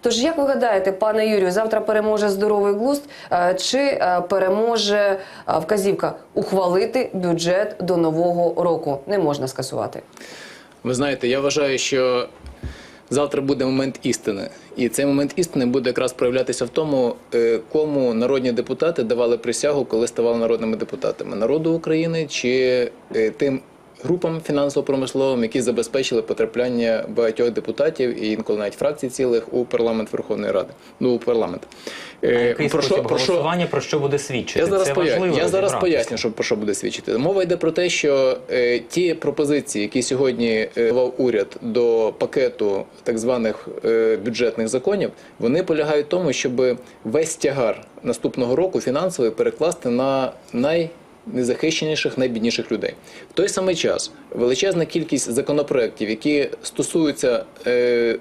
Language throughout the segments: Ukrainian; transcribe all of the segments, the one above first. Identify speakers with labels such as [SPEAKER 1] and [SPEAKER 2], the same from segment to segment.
[SPEAKER 1] Тож, як ви гадаєте, пане Юрію, завтра переможе здоровий глузд е, чи е, переможе е, вказівка ухвалити бюджет до нового року? Не можна скасувати.
[SPEAKER 2] Ви знаєте, я вважаю, що завтра буде момент істини. І цей момент істини буде якраз проявлятися в тому, кому народні депутати давали присягу, коли ставали народними депутатами народу України чи тим. Групам фінансово-промисловим, які забезпечили потрапляння багатьох депутатів і інколи навіть фракцій цілих у парламент Верховної Ради. Ну у парламент. Е,
[SPEAKER 3] Який спосіб голосування про що буде свідчити?
[SPEAKER 2] я зараз,
[SPEAKER 3] Це важливо
[SPEAKER 2] я зараз поясню, що, про що буде свідчити. Мова йде про те, що е, ті пропозиції, які сьогодні е, давав уряд до пакету так званих е, бюджетних законів, вони полягають в тому, щоб весь тягар наступного року фінансовий перекласти на най незахищеніших, найбідніших людей. В той самий час величезна кількість законопроєктів, які стосуються е,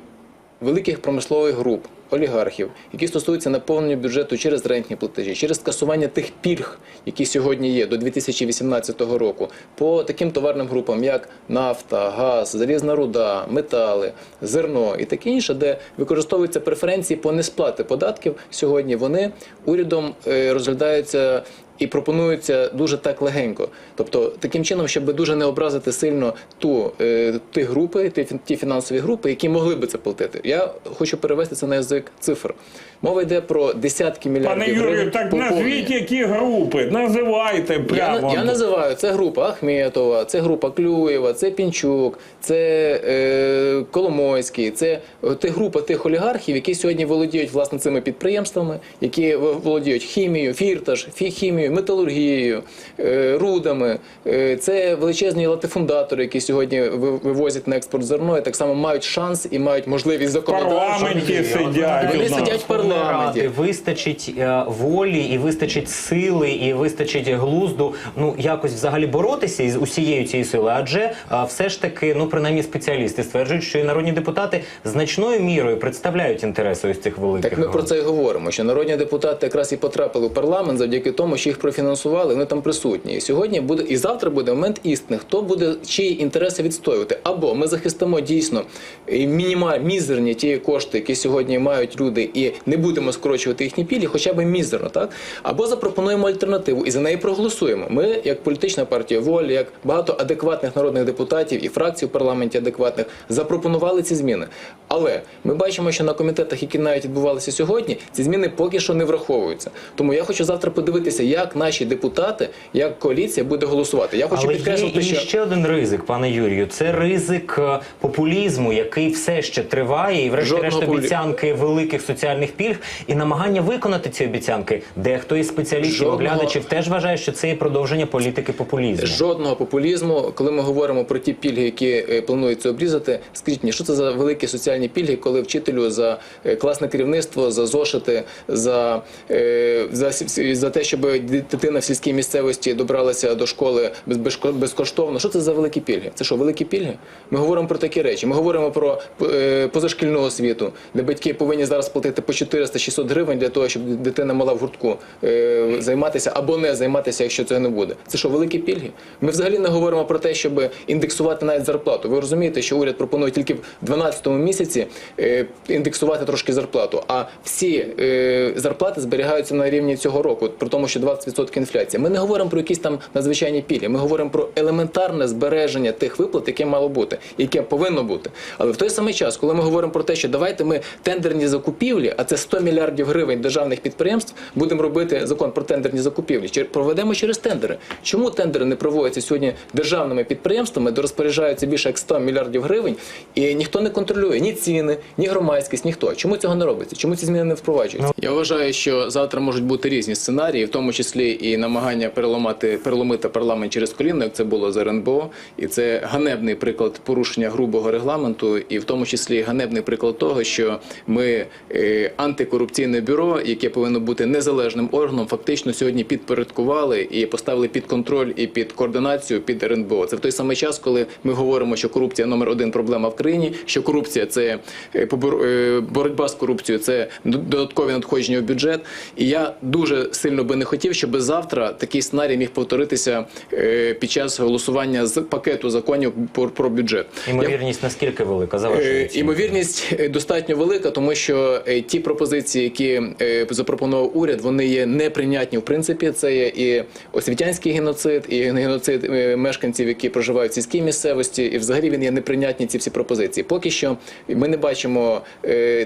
[SPEAKER 2] великих промислових груп, олігархів, які стосуються наповнення бюджету через рентні платежі, через скасування тих пільг, які сьогодні є до 2018 року, по таким товарним групам, як нафта, газ, залізна руда, метали, зерно і таке інше, де використовуються преференції по несплати податків сьогодні, вони урядом е, розглядаються. І пропонується дуже так легенько, тобто таким чином, щоб дуже не образити сильно ту е, ті групи, ті, ті фінансові групи, які могли би це платити. Я хочу перевести це на язик цифр. Мова йде про десятки мільярдів
[SPEAKER 4] Пане Юрію,
[SPEAKER 2] гривень
[SPEAKER 4] так
[SPEAKER 2] поповнення.
[SPEAKER 4] назвіть які групи, називайте
[SPEAKER 2] Я,
[SPEAKER 4] прямо.
[SPEAKER 2] я називаю це група Ахметова, це група Клюєва, це Пінчук, це е, Коломойський, це е, ти група тих олігархів, які сьогодні володіють власне цими підприємствами, які володіють хімією, фірташ, фі- хімією, металургією, е, рудами. Е, це величезні латифундатори, які сьогодні ви- вивозять на експорт зерно, і так само мають шанс і мають можливість
[SPEAKER 4] В
[SPEAKER 2] законодавчо.
[SPEAKER 4] парламенті сидять.
[SPEAKER 2] Вони сидять в парламенті.
[SPEAKER 3] Вистачить е, волі і вистачить сили, і вистачить глузду. Ну якось взагалі боротися із усією цією силою. Адже все ж таки, ну принаймні спеціалісти стверджують, що і народні депутати значною мірою представляють інтереси ось цих великих.
[SPEAKER 2] Так ми про це і говоримо. Що народні депутати якраз і потрапили в парламент завдяки тому, що їх профінансували. Вони там присутні. І сьогодні буде і завтра буде момент істини. Хто буде чиї інтереси відстоювати? Або ми захистимо дійсно мінімаль мізерні ті кошти, які сьогодні мають люди, і не будемо скорочувати їхні пільги, хоча б мізерно, так або запропонуємо альтернативу і за неї проголосуємо. Ми, як політична партія волі, як багато адекватних народних депутатів і фракцій в парламенті адекватних, запропонували ці зміни. Але ми бачимо, що на комітетах, які навіть відбувалися сьогодні, ці зміни поки що не враховуються. Тому я хочу завтра подивитися, як наші депутати, як коаліція буде голосувати. Я хочу
[SPEAKER 3] Але є
[SPEAKER 2] підкреслити, що
[SPEAKER 3] ще один ризик, пане Юрію. Це ризик е, популізму, який все ще триває, і врешті-решт обіцянки великих соціальних пільг і намагання виконати ці обіцянки. Дехто із спеціалістів
[SPEAKER 2] Жодного-
[SPEAKER 3] оглядачів теж вважає, що це є продовження політики популізму.
[SPEAKER 2] Жодного популізму, коли ми говоримо про ті пільги, які е, планується обрізати, скажіть мені, що це за великі соціальні пільги, коли вчителю за е, класне керівництво, за зошити, за, за, за те, щоб дитина в сільській місцевості добралася до школи без, безко- безкоштовно. Що це за великі пільги? Це що, великі пільги? Ми говоримо про такі речі. Ми говоримо про е, позашкільну освіту, де батьки повинні зараз платити по 400-600 гривень для того, щоб дитина мала в гуртку е, займатися або не займатися, якщо цього не буде. Це що, великі пільги? Ми взагалі не говоримо про те, щоб індексувати навіть зарплату. Ви розумієте, що уряд пропонує тільки в 12-му місяці е, індексувати трошки зарплату, а всі зарплати зберігаються на рівні цього року, при тому, що 20% інфляція. Ми не говоримо про якісь там надзвичайні пільги. Ми говоримо про елементарне збереження тих виплат, яке мало бути, яке повинно бути. Але в той самий час, коли ми говоримо про те, що давайте ми тендерні закупівлі, а це 100 мільярдів гривень державних підприємств, будемо робити закон про тендерні закупівлі. Проведемо через тендери? Чому тендери не проводяться сьогодні державними підприємствами, де розпоряджаються більше як 100 мільярдів гривень, і ніхто не контролює ні ціни, ні громадськість, ніхто. Чому цього не робиться? Чому ці зміни не впроваджуються? Я вважаю, що завтра можуть бути різні сценарії, в тому числі і намагання переламати переломити парламент через коліно, як це було з РНБО, і це ганебний приклад порушення грубого регламенту, і в тому числі ганебний приклад того, що ми е, антикорупційне бюро, яке повинно бути незалежним органом, фактично сьогодні підпорядкували і поставили під контроль і під координацію під РНБО. Це в той самий час, коли ми говоримо, що корупція номер один проблема в країні, що корупція це е, побор- е, боротьба з корупцією, це додаткові надходження в бюджет. І я дуже сильно би не хотів, щоб завтра такий сценарій міг повторитися е, під час голосування з пакету законів про, бюджет.
[SPEAKER 3] Імовірність наскільки велика за вашою
[SPEAKER 2] Е. Імовірність е, достатньо велика, тому що ті пропозиції, які запропонував уряд, вони є неприйнятні в принципі. Це є і освітянський геноцид, і геноцид мешканців, які проживають в сільській місцевості, і взагалі він є неприйнятні ці всі пропозиції. Поки що ми не бачимо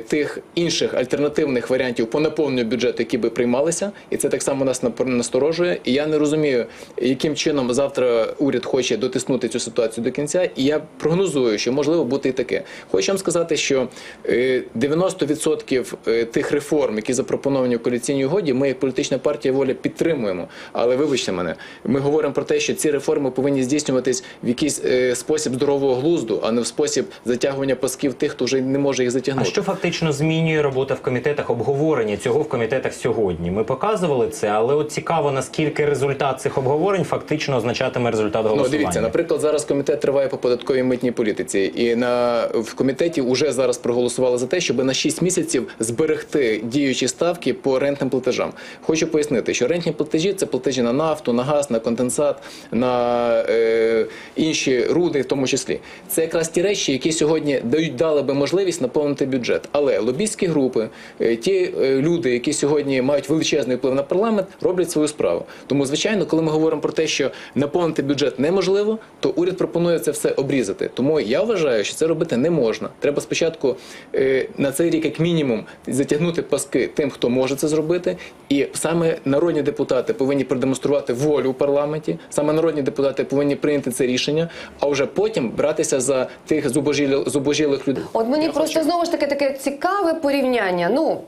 [SPEAKER 2] тих інших альтернативних варіантів по наповненню бюджету, які би приймалися, і це так само нас напор- насторожує. І я не розумію, яким чином завтра уряд хоче дотиснути цю ситуацію до кінця. І я прогнозую, що можливо бути і таке. Хочу вам сказати, що е, 90% е, тих реформ, які запропоновані в коаліційній угоді, ми як політична партія воля підтримуємо. Але вибачте мене, ми говоримо про те, що ці реформи повинні здійснюватись в якийсь е, спосіб здорового глузду, а не в спосіб затягування пасків тих, хто вже не може їх
[SPEAKER 3] А
[SPEAKER 2] затягнути.
[SPEAKER 3] що фактично змінює робота в комітетах, обговорення цього в комітетах сьогодні? Ми показували це, але от цікаво, наскільки результат цих обговорень фактично означатиме результат
[SPEAKER 2] Ну, дивіться, наприклад, зараз комітет триває по податковій митній політиці, і на в комітеті вже зараз проголосували за те, щоб на 6 місяців зберегти діючі ставки по рентним платежам. Хочу пояснити, що рентні платежі це платежі на нафту, на газ, на конденсат, на е, інші руди, в тому числі. Це якраз ті речі, які сьогодні дають дали би можливість наповнити бюджет. Але лобістські групи, е, ті е, люди, які сьогодні мають величезний вплив на парламент, роблять свою справу. Тому, звичайно, коли ми говоримо про те, що наповнити бюджет неможливо, то уряд пропонує це все обрізати. Тому я вважаю, що це робити не можна. Треба спочатку е, на цей рік, як мінімум, затягнути паски тим, хто може це зробити, і саме народні депутати повинні продемонструвати волю у парламенті. Саме народні депутати повинні прийняти це рішення, а вже потім братися за тих зубожілих, зубожілих людей.
[SPEAKER 1] От мені
[SPEAKER 2] Я
[SPEAKER 1] просто
[SPEAKER 2] хочу-
[SPEAKER 1] знову ж таки таке цікаве порівняння. Ну.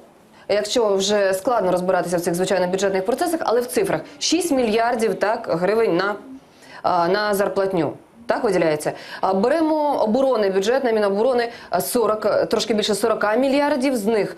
[SPEAKER 1] Якщо вже складно розбиратися в цих звичайно бюджетних процесах, але в цифрах 6 мільярдів так гривень на, на зарплатню. Так виділяється. Беремо оборонний бюджет на Міноборони а, 40, е, трошки більше 40 мільярдів. З них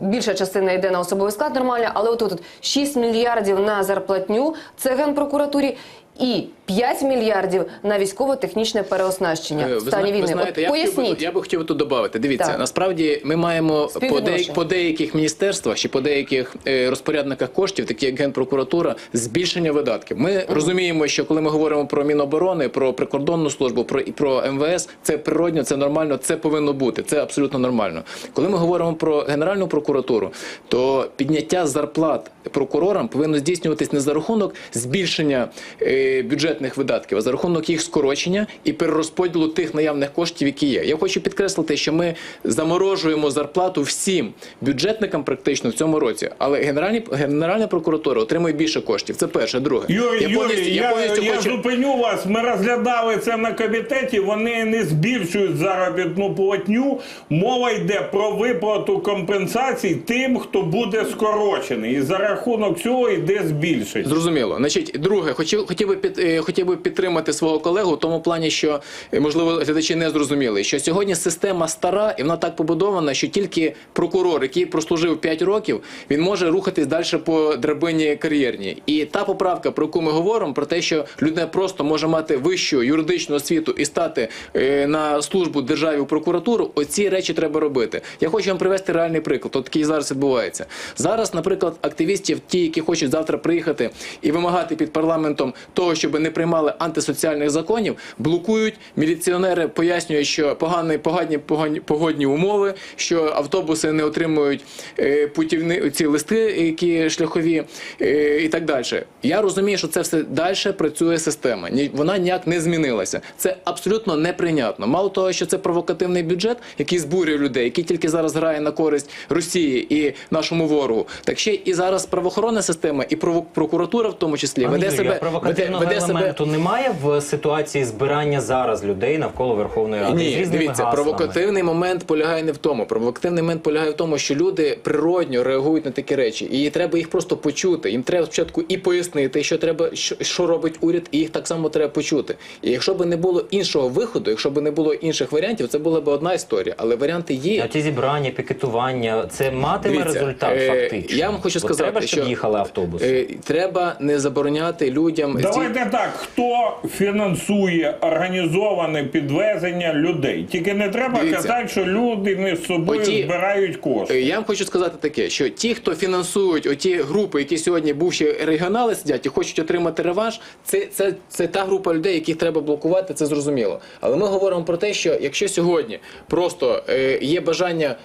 [SPEAKER 1] більша частина йде на особовий склад нормально, але отут от 6 мільярдів на зарплатню, це генпрокуратурі, і 5 мільярдів на військово-технічне переоснащення
[SPEAKER 2] Е,
[SPEAKER 1] в стані війни.
[SPEAKER 2] знаєте, я,
[SPEAKER 1] От
[SPEAKER 2] б хотів я би хотів тут додати. Дивіться,
[SPEAKER 1] Так.
[SPEAKER 2] насправді ми маємо по, деяк, по деяких міністерствах чи по деяких е, розпорядниках коштів, такі як Генпрокуратура, збільшення видатків. Ми розуміємо, що коли ми говоримо про Міноборони, про прикордонну службу, про про МВС, це природньо, це нормально, це повинно бути. Це абсолютно нормально. Коли ми говоримо про Генеральну прокуратуру, то підняття зарплат прокурорам повинно здійснюватись не за рахунок збільшення е, бюджетних видатків, а за рахунок їх скорочення і перерозподілу тих наявних коштів, які є. Я хочу підкреслити, що ми заморожуємо зарплату всім бюджетникам практично в цьому році, але генеральні генеральна прокуратура отримує більше коштів. Це перше. Друге,
[SPEAKER 4] Юрій,
[SPEAKER 2] я повністю, я
[SPEAKER 4] я,
[SPEAKER 2] повністю
[SPEAKER 4] я
[SPEAKER 2] хочу.
[SPEAKER 4] зупиню вас. Ми розглядали це на комітеті. Вони не збільшують заробітну платню. Мова йде про виплату компенсацій тим, хто буде скорочений. І за рахунок цього йде збільшення.
[SPEAKER 2] Зрозуміло. Значить, друге, хотів, хотів би під е, хотів би підтримати свого колегу в тому плані, що е, можливо глядачі не зрозуміли, що сьогодні система стара і вона так побудована, що тільки прокурор, який прослужив 5 років, він може рухатись далі по драбині кар'єрній. І та поправка, про яку ми говоримо, про те, що людина просто може мати вищу юридичну освіту і стати е, на службу державі у прокуратуру. Оці речі треба робити. Я хочу вам привести реальний приклад. От який зараз відбувається. Зараз, наприклад, активістів, ті, які хочуть завтра приїхати і вимагати під парламентом того, щоб не приймали антисоціальних законів, блокують. Міліціонери пояснюють, що погані, погані, погані погодні умови, що автобуси не отримують е, путівні ці листи, які шляхові, е, і так далі. Я розумію, що це все далі працює система. Вона ніяк не змінилася. Це абсолютно неприйнятно. Мало того, що це провокативний бюджет, який збурює людей, який тільки зараз грає на користь Росії і нашому ворогу. Так ще і зараз правоохоронна система і прокуратура, в тому числі, веде себе веде, веде себе
[SPEAKER 3] елементу немає в ситуації збирання зараз людей навколо Верховної Ради з
[SPEAKER 2] Ні,
[SPEAKER 3] різними
[SPEAKER 2] дивіться,
[SPEAKER 3] гаслами?
[SPEAKER 2] провокативний момент полягає не в тому. Провокативний момент полягає в тому, що люди природньо реагують на такі речі, і треба їх просто почути. Їм треба спочатку і пояснити, що треба, що, що робить уряд, і їх так само треба почути. І якщо б не було іншого виходу, якщо б не було інших варіантів, це була б одна історія. Але варіанти є.
[SPEAKER 3] А ті зібрання, пікетування, це матиме
[SPEAKER 2] Дивіться,
[SPEAKER 3] результат
[SPEAKER 2] е,
[SPEAKER 3] фактично.
[SPEAKER 2] Я вам хочу
[SPEAKER 3] Бо
[SPEAKER 2] сказати,
[SPEAKER 3] треба, щоб
[SPEAKER 2] що
[SPEAKER 3] їхали автобуси.
[SPEAKER 2] е, треба не забороняти людям
[SPEAKER 4] Давайте Давайте так, хто фінансує організоване підвезення людей? Тільки не треба
[SPEAKER 2] Дивіться.
[SPEAKER 4] казати, що люди між собою
[SPEAKER 2] Оті-
[SPEAKER 4] збирають кошти.
[SPEAKER 2] Е, Я вам хочу сказати таке, що ті, хто фінансують оті групи, які сьогодні бувші регіонали сидять і хочуть отримати реванш, це, це, це та група людей, яких треба блокувати, це зрозуміло. Але ми говоримо про те, що якщо сьогодні просто е, є бажання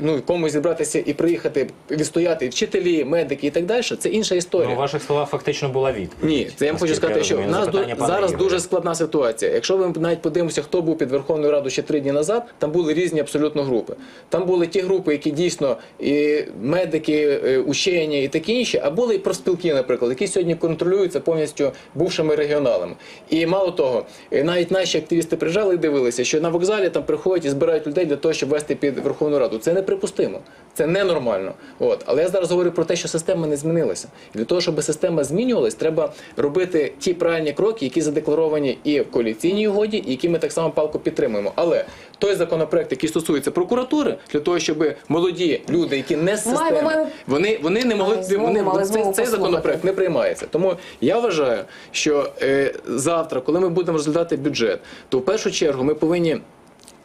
[SPEAKER 2] ну, комусь зібратися і приїхати відстояти вчителі, медики і так далі, це інша історія.
[SPEAKER 3] Ну, у ваших словах фактично була відповідь.
[SPEAKER 2] Ні, це я вам хочу сказати, що нас до,
[SPEAKER 3] запитання
[SPEAKER 2] зараз
[SPEAKER 3] Ігоря.
[SPEAKER 2] дуже складна ситуація. Якщо ви навіть подивимося, хто був під Верховною Радою ще три дні назад, там були різні абсолютно групи. Там були ті групи, які дійсно і медики, е, учені і такі інші, а були і профспілки, наприклад, які сьогодні контролюються повністю бувшими регіоналами. І мало того, навіть наші активісти приїжджали і дивилися, що на вокзалі там приходять і збирають людей для того, щоб вести під Верховну Раду. Це неприпустимо, це ненормально. От. Але я зараз говорю про те, що система не змінилася. І для того, щоб система змінювалась, треба робити ті правильні кроки, які задекларовані і в коаліційній угоді, і які ми так само палко підтримуємо. Але той законопроект, який стосується прокуратури, для того, щоб молоді люди, які не з системи, вони, вони не могли
[SPEAKER 1] знову
[SPEAKER 2] вони цей, цей законопроект не приймається. Тому я вважаю, що е, завтра, коли ми будемо розглядати бюджет, то в першу чергу ми повинні.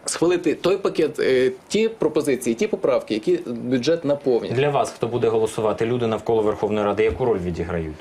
[SPEAKER 2] Схвалити той пакет, е, ті пропозиції, ті поправки, які бюджет наповнять.
[SPEAKER 3] Для вас, хто буде голосувати, люди навколо Верховної Ради, яку роль відіграють?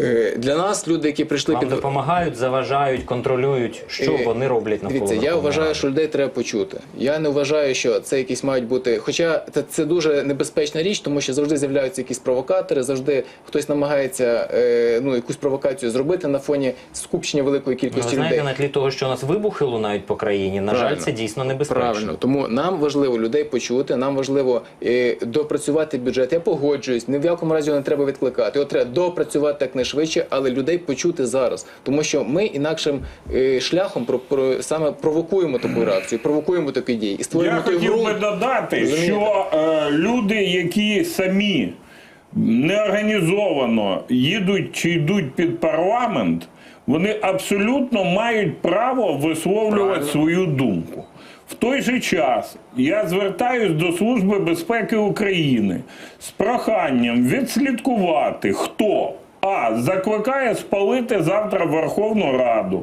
[SPEAKER 2] Е, Для нас люди, які прийшли
[SPEAKER 3] Вам
[SPEAKER 2] під
[SPEAKER 3] допомагають, заважають, контролюють. Що
[SPEAKER 2] Е,
[SPEAKER 3] вони роблять навколо
[SPEAKER 2] Дивіться, я вважаю, що людей треба почути. Я не вважаю, що це якісь мають бути. Хоча це, це дуже небезпечна річ, тому що завжди з'являються якісь провокатори, завжди хтось намагається е, ну, якусь провокацію зробити на фоні скупчення великої
[SPEAKER 3] Ну, ви
[SPEAKER 2] кількості
[SPEAKER 3] знаєте,
[SPEAKER 2] людей.
[SPEAKER 3] на тлі того, що у нас вибухи лунають по країні, на жаль, це дійсно небезпечно.
[SPEAKER 2] Правильно, тому нам важливо людей почути, нам важливо е, допрацювати бюджет. Я погоджуюсь, ні в якому разі його не треба відкликати. Його треба допрацювати як найшвидше, але людей почути зараз. Тому що ми інакшим е, шляхом про, про саме провокуємо таку реакцію, провокуємо такі дії і створюємо
[SPEAKER 4] Я хотів би додати,
[SPEAKER 2] Розумієте?
[SPEAKER 4] що е, люди, які самі неорганізовано їдуть чи йдуть під парламент, вони абсолютно мають право висловлювати
[SPEAKER 2] Правильно.
[SPEAKER 4] свою думку. В той же час я звертаюсь до Служби безпеки України з проханням відслідкувати, хто а закликає спалити завтра Верховну Раду.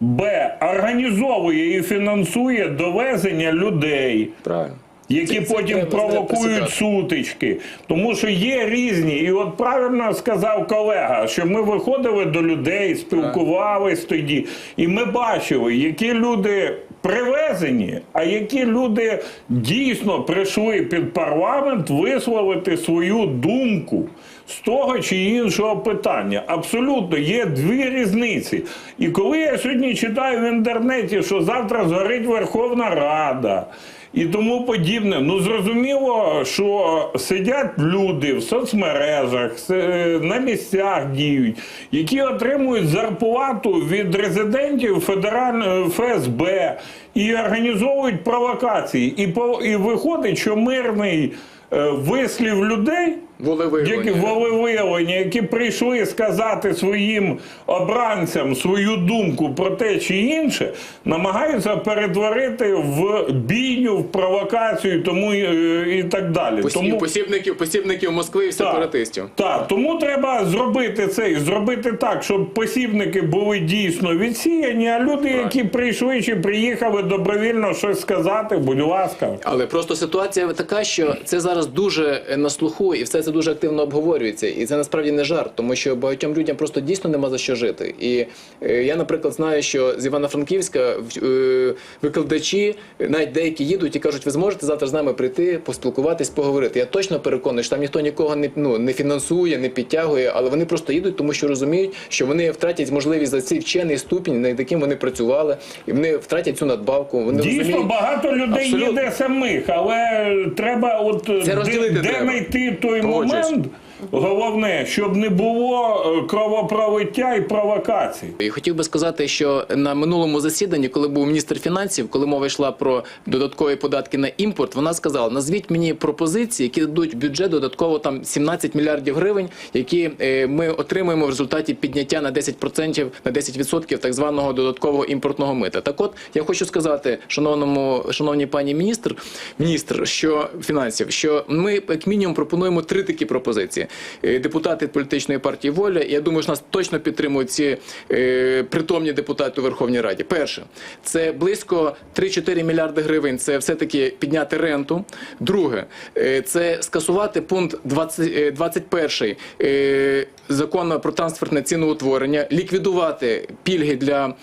[SPEAKER 4] Б. Організовує і фінансує довезення людей,
[SPEAKER 2] Правильно.
[SPEAKER 4] які
[SPEAKER 2] Це- це
[SPEAKER 4] потім
[SPEAKER 2] треба
[SPEAKER 4] провокують сутички. Тому що є різні. І от правильно сказав колега, що ми виходили до людей, спілкувались тоді, і ми бачили, які люди. Привезені, а які люди дійсно прийшли під парламент висловити свою думку з того чи іншого питання. Абсолютно є дві різниці. І коли я сьогодні читаю в інтернеті, що завтра згорить Верховна Рада. І тому подібне. Ну зрозуміло, що сидять люди в соцмережах, е, на місцях діють, які отримують зарплату від резидентів федерального ФСБ і організовують провокації. І по і виходить, що мирний е, вислів людей.
[SPEAKER 2] Волевиявлення.
[SPEAKER 4] волевиявлення, які прийшли сказати своїм обранцям свою думку про те чи інше, намагаються перетворити в бійню, в провокацію, тому і, і так далі.
[SPEAKER 2] Посіб,
[SPEAKER 4] тому
[SPEAKER 2] посібників, посібників Москви і сепаратистів.
[SPEAKER 4] так, тому треба зробити це і зробити так, щоб посібники були дійсно відсіяні, а люди, які прийшли чи приїхали добровільно щось сказати, будь ласка.
[SPEAKER 2] Але просто ситуація така, що це зараз дуже е, на слуху, і все це дуже активно обговорюється. І це насправді не жарт, тому що багатьом людям просто дійсно нема за що жити. І е, я, наприклад, знаю, що з Івано-Франківська е, викладачі навіть деякі їдуть і кажуть, ви зможете завтра з нами прийти, поспілкуватись, поговорити. Я точно переконаний, що там ніхто нікого не ну не фінансує, не підтягує, але вони просто їдуть, тому що розуміють, що вони втратять можливість за цей вчений ступінь, над яким вони працювали, і вони втратять цю надбавку. Вони
[SPEAKER 4] Дійсно,
[SPEAKER 2] розуміють,
[SPEAKER 4] багато людей
[SPEAKER 2] Абсолютно.
[SPEAKER 4] їде самих, але треба от
[SPEAKER 2] Це
[SPEAKER 4] де, де
[SPEAKER 2] треба.
[SPEAKER 4] знайти той
[SPEAKER 2] Погоджуюсь.
[SPEAKER 4] Момент. Головне, щоб не було е, кровопролиття і провокацій.
[SPEAKER 2] І хотів би сказати, що на минулому засіданні, коли був міністр фінансів, коли мова йшла про додаткові податки на імпорт, вона сказала: назвіть мені пропозиції, які дадуть бюджет додатково там 17 мільярдів гривень, які е, ми отримуємо в результаті підняття на 10%, на 10% так званого додаткового імпортного мита. Так, от я хочу сказати, шановному шановній пані міністр, міністр, що фінансів, що ми як мінімум пропонуємо три такі пропозиції. Е, депутати політичної партії Воля. Я думаю, що нас точно підтримують ці е, притомні депутати у Верховній Раді. Перше, це близько 3-4 мільярди гривень. Це все-таки підняти ренту. Друге, е, це скасувати пункт 20, е, 21 е, закону про трансфертне ціноутворення, ліквідувати пільги для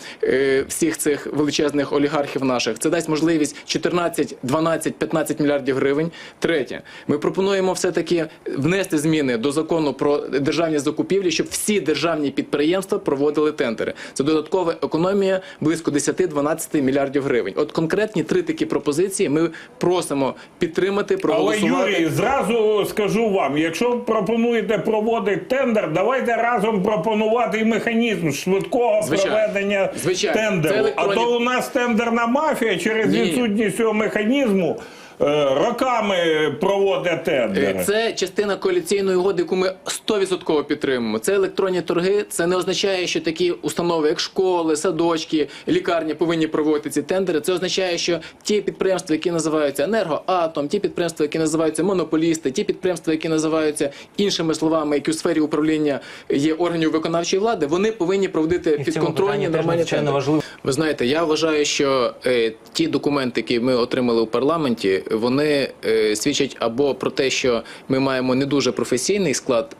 [SPEAKER 2] всіх цих величезних олігархів наших. Це дасть можливість 14, 12, 15 мільярдів гривень. Третє, ми пропонуємо все-таки внести зміни до закону про державні закупівлі, щоб всі державні підприємства проводили тендери. Це додаткова економія близько 10-12 мільярдів гривень. От конкретні три такі пропозиції ми просимо підтримати,
[SPEAKER 4] Але. Юрій, зразу скажу вам: якщо пропонуєте проводити тендер, давайте разом пропонувати і механізм швидкого
[SPEAKER 2] Звичайно.
[SPEAKER 4] проведення
[SPEAKER 2] Звичайно.
[SPEAKER 4] Тендеру.
[SPEAKER 2] електронні-
[SPEAKER 4] А то у нас тендерна мафія через
[SPEAKER 2] Ні.
[SPEAKER 4] відсутність цього механізму роками проводить тендери.
[SPEAKER 2] Е, Це частина коаліційної угоди, яку ми 100% підтримуємо. Це електронні торги. Це не означає, що такі установи, як школи, садочки, лікарні, повинні проводити ці тендери. Це означає, що ті підприємства, які називаються енергоатом, ті підприємства, які називаються монополісти, ті підприємства, які називаються іншими словами, які у сфері управління є органів виконавчої влади, вони повинні проводити підконтрольні нормальні тендери.
[SPEAKER 3] важливо.
[SPEAKER 2] Ви знаєте, я вважаю, що е, ті документи, які ми отримали у парламенті, вони е, свідчать або про те, що ми маємо не дуже професійний склад.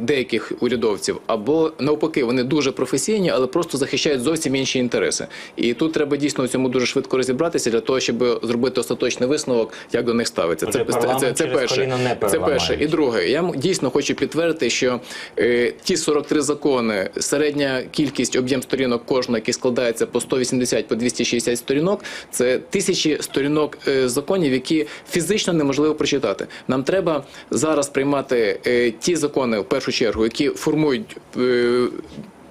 [SPEAKER 2] Деяких урядовців, або навпаки, вони дуже професійні, але просто захищають зовсім інші інтереси. І тут треба дійсно у цьому дуже швидко розібратися для того, щоб зробити остаточний висновок, як до них ставиться. Це, це, це, це перше. Це перше. І друге, я дійсно хочу підтвердити, що е, ті 43 закони, середня кількість об'єм сторінок кожного, який складається по 180 по 260 сторінок, це тисячі сторінок е, законів, які фізично неможливо прочитати. Нам треба зараз приймати е, ті закони в першу чергу, які формують. Е,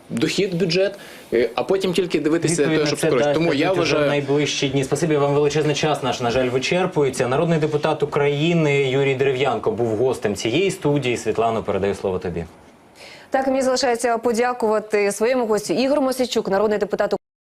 [SPEAKER 2] Дохід бюджет, е, а потім тільки дивитися
[SPEAKER 3] Відповідь
[SPEAKER 2] те, щоб
[SPEAKER 3] дасть
[SPEAKER 2] Тому я вважаю,
[SPEAKER 3] найближчі дні. Спасибі вам величезний час. Наш на жаль вичерпується. Народний депутат України Юрій Дерев'янко був гостем цієї студії. Світлано, передаю слово тобі.
[SPEAKER 1] Так, мені залишається подякувати своєму гостю Ігор Мосійчук, народний депутат